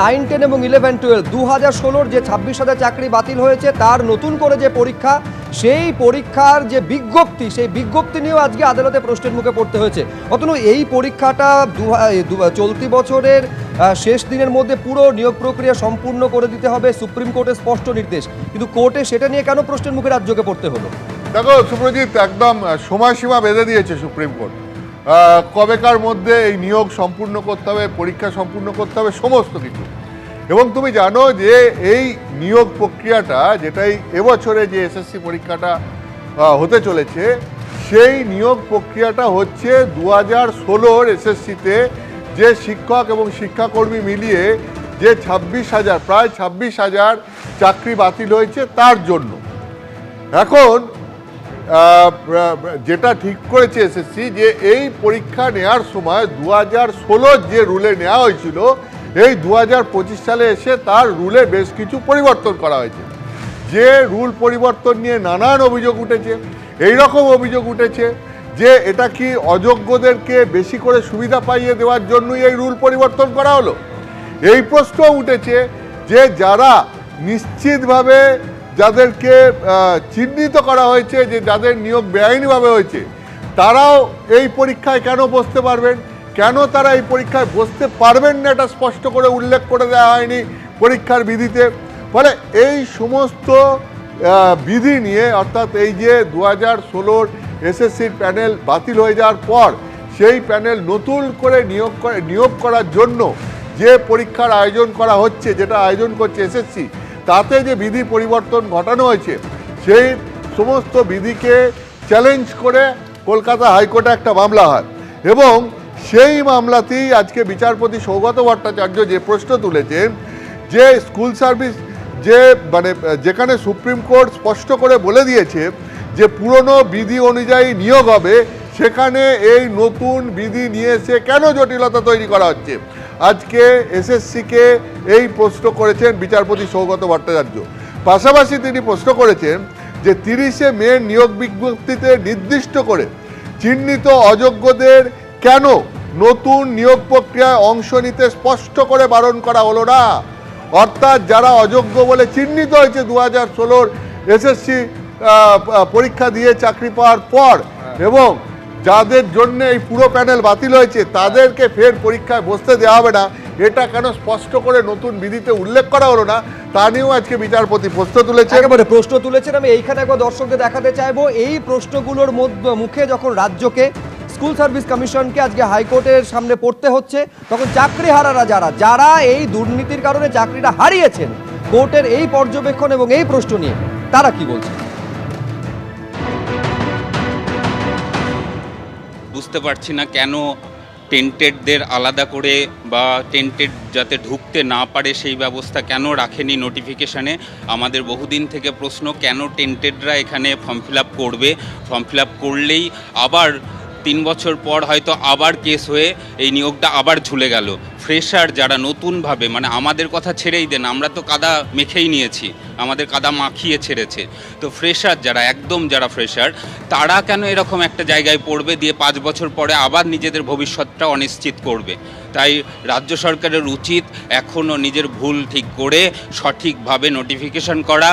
Nine, ten এবং eleven, twelve দু হাজার ষোলোর যে ছাব্বিশ হাজার চাকরি বাতিল হয়েছে, তার নতুন করে যে পরীক্ষা, সেই পরীক্ষার যে বিজ্ঞপ্তি, সেই বিজ্ঞপ্তি নিয়েও আজকে আদালতে প্রশ্নের মুখে পড়তে হয়েছে। অতন, এই পরীক্ষাটা দু চলতি বছরের শেষ দিনের মধ্যে পুরো নিয়োগ প্রক্রিয়া সম্পূর্ণ করে দিতে হবে, সুপ্রিম কোর্টের স্পষ্ট নির্দেশ। কিন্তু কোর্টে সেটা নিয়ে কেন প্রশ্নের মুখে রাজ্যকে পড়তে হলো? দেখো, সুপ্রজিৎ, একদম সময়সীমা বেঁধে দিয়েছে সুপ্রিম কোর্ট। কবেকার মধ্যে এই নিয়োগ সম্পূর্ণ করতে হবে, পরীক্ষা সম্পূর্ণ করতে হবে, সমস্ত কিছু। এবং তুমি জানো যে এই নিয়োগ প্রক্রিয়াটা, যেটাই এবছরে যে এসএসসি পরীক্ষাটা হতে চলেছে, সেই নিয়োগ প্রক্রিয়াটা হচ্ছে দু হাজার ষোলোর এসএসসিতে যে শিক্ষক এবং শিক্ষাকর্মী মিলিয়ে যে ছাব্বিশ হাজার, প্রায় ছাব্বিশ হাজার চাকরি বাতিল হয়েছে তার জন্য। এখন যেটা ঠিক করেছে এসএসসি যে এই পরীক্ষা নেওয়ার সময় দু হাজার যে রুলে নেওয়া হয়েছিল, এই দু হাজার পঁচিশ সালে এসে তার রুলে বেশ কিছু পরিবর্তন করা হয়েছে। যে রুল পরিবর্তন নিয়ে নানান অভিযোগ উঠেছে এই রকম অভিযোগ উঠেছে যে এটা কি অযোগ্যদেরকে বেশি করে সুবিধা পাইয়ে দেওয়ার জন্যই এই রুল পরিবর্তন করা হলো? এই প্রশ্ন উঠেছে যে যারা নিশ্চিতভাবে যাদেরকে চিহ্নিত করা হয়েছে যে যাদের নিয়োগ বেআইনিভাবে হয়েছে, তারাও এই পরীক্ষায় কেন বসতে পারবেন? কেন তারা এই পরীক্ষায় বসতে পারবেন না? এটা স্পষ্ট করে উল্লেখ করে দেওয়া হয়নি পরীক্ষার বিধিতে। ফলে এই সমস্ত বিধি নিয়ে, অর্থাৎ এই যে দু হাজার ষোলোর এসএসসির প্যানেল বাতিল হয়ে যাওয়ার পর, সেই প্যানেল নতুন করে নিয়োগ করে, নিয়োগ করার জন্য যে পরীক্ষার আয়োজন করা হচ্ছে, যেটা আয়োজন করছে এসএসসি তাতে যে বিধি পরিবর্তন ঘটানো হয়েছে, সেই সমস্ত বিধিকে চ্যালেঞ্জ করে কলকাতা হাইকোর্টে একটা মামলা হয়। এবং সেই মামলাতেই আজকে বিচারপতি সৌগত ভট্টাচার্য যে প্রশ্ন তুলেছেন, যে স্কুল সার্ভিস, যে মানে যেখানে সুপ্রিম কোর্ট স্পষ্ট করে বলে দিয়েছে যে পুরনো বিধি অনুযায়ী নিয়োগ হবে সেখানে এই নতুন বিধি নিয়ে এসে কেন জটিলতা তৈরি করা হচ্ছে? আজকে এসএসসিকে এই প্রশ্ন করেছেন বিচারপতি সৌগত ভট্টাচার্য। পাশাপাশি তিনি প্রশ্ন করেছেন যে তিরিশে মে নিয়োগ বিজ্ঞপ্তিতে নির্দিষ্ট করে চিহ্নিত অযোগ্যদের কেন নতুন নিয়োগ প্রক্রিয়ায় অংশ নিতে স্পষ্ট করে বারণ করা হলো না? অর্থাৎ যারা অযোগ্য বলে চিহ্নিত হয়েছে দু হাজার ষোলোর এসএসসি পরীক্ষা দিয়ে চাকরি পাওয়ার পর এবং যাদের জন্য এই পুরো প্যানেল বাতিল হয়েছে, তাদেরকে ফের পরীক্ষায় বসতে দেওয়া হবে না। এটা কেন স্পষ্ট করে নতুন বিধিতে উল্লেখ করা হলো না, তা নিয়েও আজকে বিচারপতি প্রশ্ন তুলেছে একেবারে প্রশ্ন তুলেছেন। আমি এইখানে একবার দর্শকদের দেখাতে চাইব, এই প্রশ্নগুলোর মুখে যখন রাজ্যকে, স্কুল সার্ভিস কমিশনকে আজকে হাইকোর্টের সামনে পড়তে হচ্ছে, তখন চাকরি হারারা যারা যারা এই দুর্নীতির কারণে চাকরিটা হারিয়েছেন, কোর্টের এই পর্যবেক্ষণ এবং এই প্রশ্ন নিয়ে, তারা কি বলছে বুঝতে পারছি না কেন টেন্টেডদের আলাদা করে বা টেন্টেড যাতে ঢুকতে না পারে সেই ব্যবস্থা কেন রাখেনি নোটিফিকেশানে? আমাদের বহুদিন থেকে প্রশ্ন, কেন টেন্টেডরা এখানে ফর্ম ফিল করবে? ফর্ম ফিল করলেই আবার তিন বছর পর হয়তো আবার কেস হয়ে এই নিয়োগটা আবার ঝুলে গেল। ফ্রেশার যারা নতুনভাবে মানে আমাদের কথা ছেড়েই দেন, আমরা তো কাদা মেখেই নিয়েছি, আমাদের কাদা মাখিয়ে ছেড়েছে। তো ফ্রেশার যারা, একদম যারা ফ্রেশার তারা কেন এরকম একটা জায়গায় পড়বে, দিয়ে পাঁচ বছর পরে আবার নিজেদের ভবিষ্যৎটা অনিশ্চিত করবে? তাই রাজ্য সরকারের উচিত এখনও নিজের ভুল ঠিক করে সঠিকভাবে নোটিফিকেশন করা।